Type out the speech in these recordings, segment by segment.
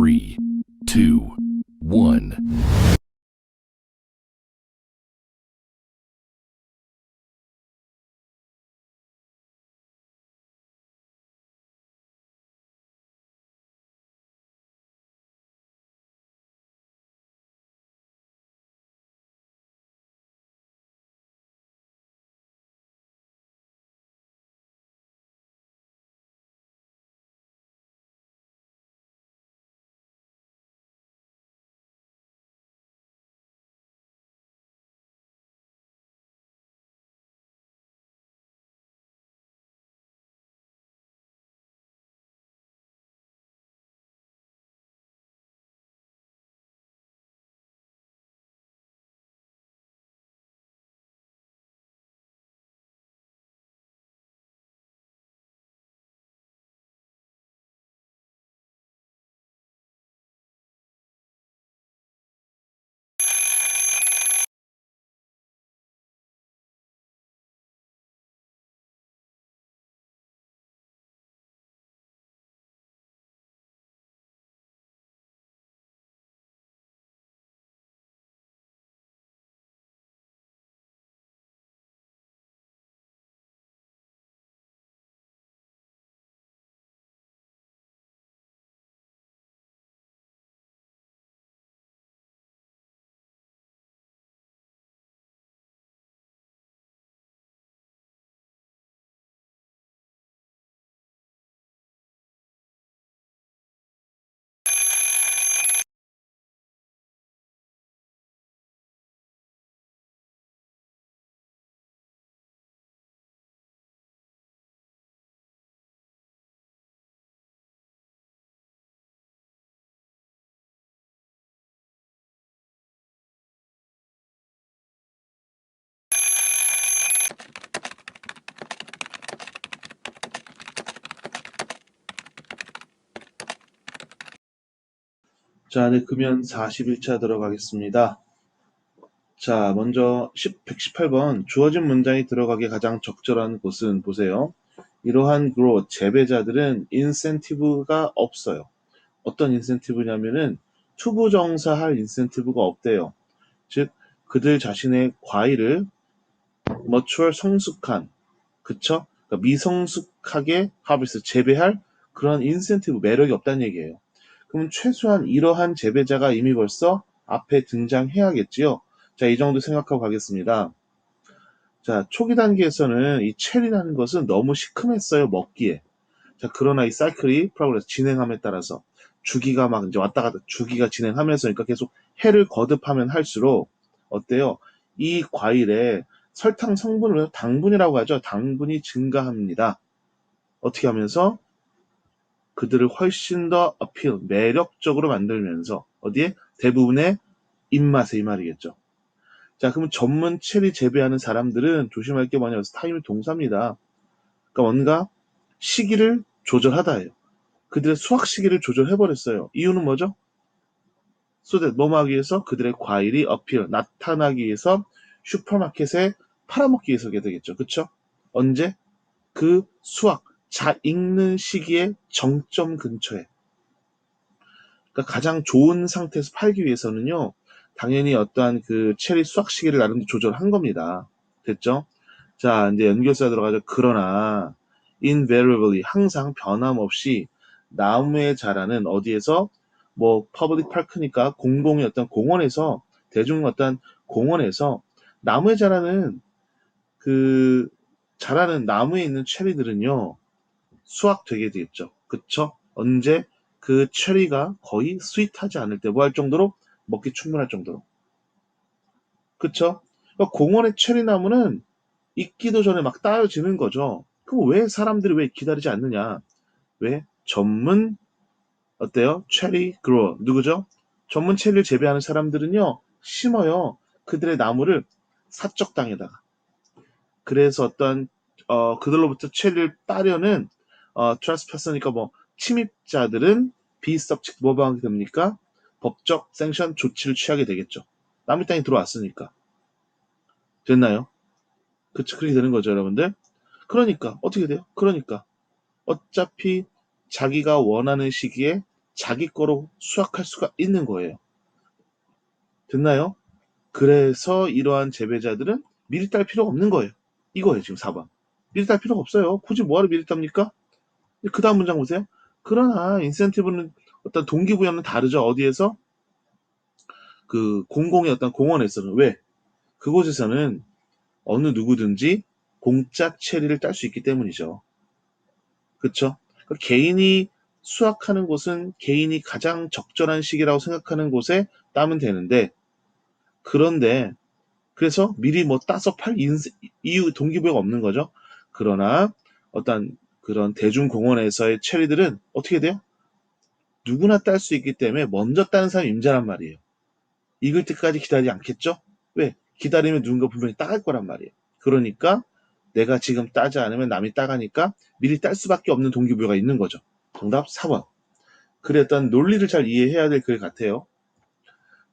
three, two, one. 자, 네, 금연 41차 들어가겠습니다. 자, 먼저 10, 118번 주어진 문장이 들어가기 가장 적절한 곳은 보세요. 이러한 그로 재배자들은 인센티브가 없어요. 어떤 인센티브냐면은 투부정사할 인센티브가 없대요. 즉 그들 자신의 과일을 mature 성숙한 그쵸? 그러니까 미성숙하게 하베스 재배할 그런 인센티브 매력이 없다는 얘기예요. 그럼 최소한 이러한 재배자가 이미 벌써 앞에 등장해야겠지요. 자, 이 정도 생각하고 가겠습니다. 자, 초기 단계에서는 이 체리라는 것은 너무 시큼했어요, 먹기에. 자, 그러나 이 사이클이 프로그레스 진행함에 따라서 주기가 막 이제 왔다 갔다 주기가 진행하면서 그러니까 계속 해를 거듭하면 할수록 어때요? 이 과일에 설탕 성분을 당분이라고 하죠. 당분이 증가합니다. 어떻게 하면서 그들을 훨씬 더 어필, 매력적으로 만들면서 어디에 대부분의 입맛에 이 말이겠죠. 자, 그러면 전문 체리 재배하는 사람들은 조심할 게 뭐냐면 타임이 동사입니다. 그러니까 뭔가 시기를 조절하다예요. 그들의 수확 시기를 조절해버렸어요. 이유는 뭐죠? 소대 뭐뭐 하기 위해서 그들의 과일이 어필, 나타나기 위해서 슈퍼마켓에 팔아먹기 위해서게 되겠죠. 그쵸? 언제? 그 수확, 자 익는 시기의 정점 근처에. 그러니까 가장 좋은 상태에서 팔기 위해서는요. 당연히 어떠한 그 체리 수확 시기를 나름대로 조절한 겁니다. 됐죠? 자, 이제 연결사 들어가죠. 그러나 invariably 항상 변함없이 나무에 자라는 어디에서 뭐 퍼블릭 파크니까 공공의 어떤 공원에서 대중 어떤 공원에서 나무에 자라는 그 자라는 나무에 있는 체리들은요 수확 되게 되겠죠. 그쵸? 언제 그 체리가 거의 스윗하지 않을 때 뭐 할 정도로 먹기 충분할 정도로. 그쵸? 그러니까 공원의 체리 나무는 익기도 전에 막 따여지는 거죠. 그럼 왜 사람들이 왜 기다리지 않느냐? 왜? 전문 어때요? 체리 그로 누구죠? 전문 체리를 재배하는 사람들은요 심어요. 그들의 나무를 사적 땅에다가. 그래서 어떤 어, 그들로부터 체리를 따려는 어, 트랜스퍼서니까 뭐 침입자들은 비스업칙 뭐가 하게 됩니까? 법적 생션 조치를 취하게 되겠죠. 남의 땅에 들어왔으니까. 됐나요? 그쵸, 그렇게 되는 거죠, 여러분들. 그러니까, 어떻게 돼요? 그러니까. 어차피 자기가 원하는 시기에 자기 거로 수확할 수가 있는 거예요. 됐나요? 그래서 이러한 재배자들은 미리 딸 필요가 없는 거예요. 이거예요, 지금 4번. 미리 딸 필요가 없어요. 굳이 뭐하러 미리 땁니까? 그 다음 문장 보세요. 그러나 인센티브는 어떤 동기부여는 다르죠. 어디에서? 그 공공의 어떤 공원에서는. 왜? 그곳에서는 어느 누구든지 공짜 체리를 딸 수 있기 때문이죠. 그러니까 개인이 수확하는 곳은 개인이 가장 적절한 시기라고 생각하는 곳에 따면 되는데, 그런데, 그래서 미리 뭐 따서 팔 이유, 동기부여가 없는 거죠. 그러나, 어떤 그런 대중공원에서의 체리들은 어떻게 돼요? 누구나 딸 수 있기 때문에 먼저 따는 사람이 임자란 말이에요. 익을 때까지 기다리지 않겠죠? 왜? 기다리면 누군가 분명히 따갈 거란 말이에요. 그러니까 내가 지금 따지 않으면 남이 따가니까 미리 딸 수밖에 없는 동기부여가 있는 거죠. 정답 4번. 그래 어떤 논리를 잘 이해해야 될 글 같아요.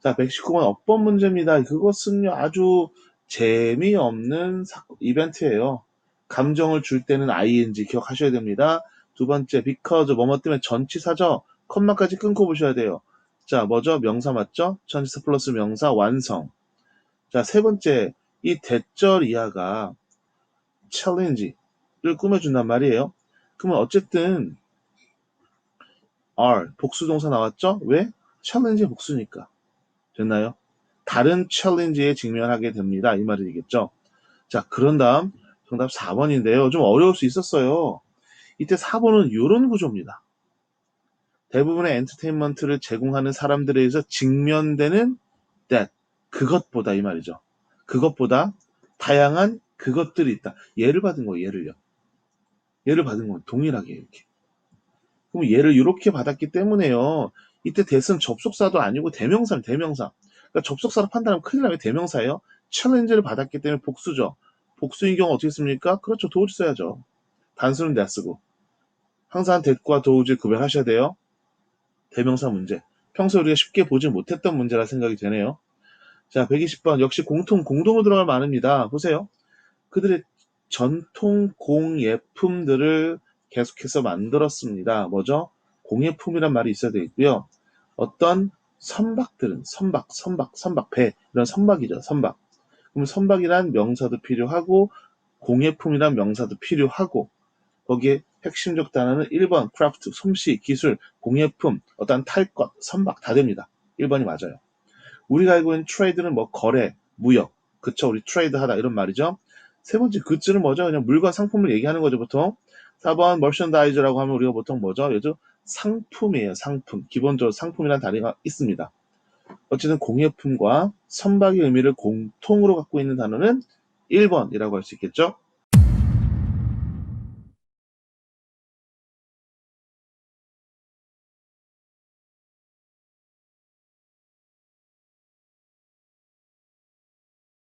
자, 119번 업법 문제입니다. 그것은요, 아주 재미없는 사- 이벤트예요. 감정을 줄 때는 ing 기억하셔야 됩니다. 두 번째, because 뭐뭐 때문에 전치사죠. 컴마까지 끊고 보셔야 돼요. 자, 뭐죠? 명사 맞죠? 전치사 플러스 명사 완성. 자, 세 번째, 이 대절 이하가 challenge를 꾸며준단 말이에요. 그러면 어쨌든 are 복수동사 나왔죠? 왜? challenge의 복수니까. 됐나요? 다른 challenge에 직면하게 됩니다. 이 말이겠죠? 자, 그런 다음 정답 4번인데요. 좀 어려울 수 있었어요. 이때 4번은 이런 구조입니다. 대부분의 엔터테인먼트를 제공하는 사람들에 의해서 직면되는 that 그것보다 이 말이죠. 그것보다 다양한 그것들이 있다. 예를 받은 거예요. 예를요. 예를 받은 건 동일하게 이렇게. 그럼 예를 이렇게 받았기 때문에요. 이때 대은 접속사도 아니고 대명사는 대명사. 그러니까 접속사로 판단하면 큰일 나면 대명사예요. 챌린지를 받았기 때문에 복수죠. 복수인 경우 어떻게 씁니까? 그렇죠. 도우지 써야죠. 단수는 내 쓰고. 항상 that과 도우지 구별하셔야 돼요. 대명사 문제. 평소 우리가 쉽게 보지 못했던 문제라 생각이 되네요. 자, 120번. 역시 공통, 공동으로 들어갈 만합니다. 보세요. 그들의 전통 공예품들을 계속해서 만들었습니다. 뭐죠? 공예품이란 말이 있어야 되겠고요. 어떤 선박들은 선박, 선박, 선박, 배 이런 선박이죠. 선박. 그럼 선박이란 명사도 필요하고 공예품이란 명사도 필요하고 거기에 핵심적 단어는 1번 크래프트, 솜씨, 기술, 공예품, 어떤 탈 것, 선박 다 됩니다. 1번이 맞아요. 우리가 알고 있는 트레이드는 뭐 거래, 무역, 그쵸? 우리 트레이드 하다 이런 말이죠. 세 번째 굿즈는 뭐죠? 그냥 물건, 상품을 얘기하는 거죠, 보통. 4번 머션다이즈라고 하면 우리가 보통 뭐죠? 요즘 상품이에요, 상품. 기본적으로 상품이라는 단어가 있습니다. 어쨌든 공예품과 선박의 의미를 공통으로 갖고 있는 단어는 1번이라고 할 수 있겠죠?